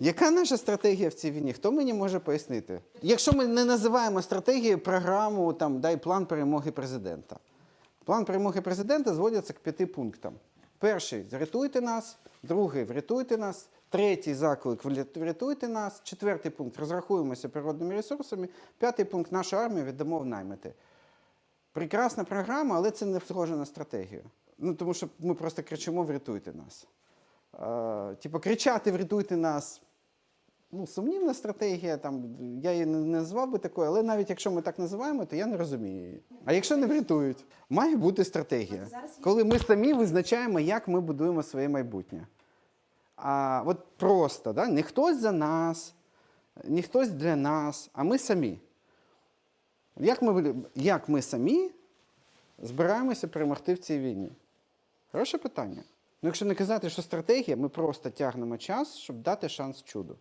Яка наша стратегія в цій війні? Хто мені може пояснити? Якщо ми не називаємо стратегією програму, там дай план перемоги президента. План перемоги президента зводиться к п'яти пунктам. Перший врятуйте нас, другий врятуйте нас, третій заклик «Вря- врятуйте нас, четвертий пункт розрахуємося природними ресурсами, п'ятий пункт нашу армію віддамо в наймити. Прекрасна програма, але це не схоже на стратегію. Ну, тому що ми просто кричимо врятуйте нас. Типу, кричати врятуйте нас. Ну, сумнівна стратегія, там, я її не назвав би такою, але навіть якщо ми так називаємо, то я не розумію її. А якщо не врятують, має бути стратегія. Коли ми самі визначаємо, як ми будуємо своє майбутнє. А от просто, да? не хтось за нас, не хтось для нас, а ми самі. Як ми, як ми самі збираємося перемогти в цій війні? Хороше питання. Ну, якщо не казати, що стратегія, ми просто тягнемо час, щоб дати шанс чуду.